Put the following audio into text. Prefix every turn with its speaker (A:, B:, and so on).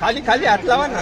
A: खाली खाली हात लावा ना.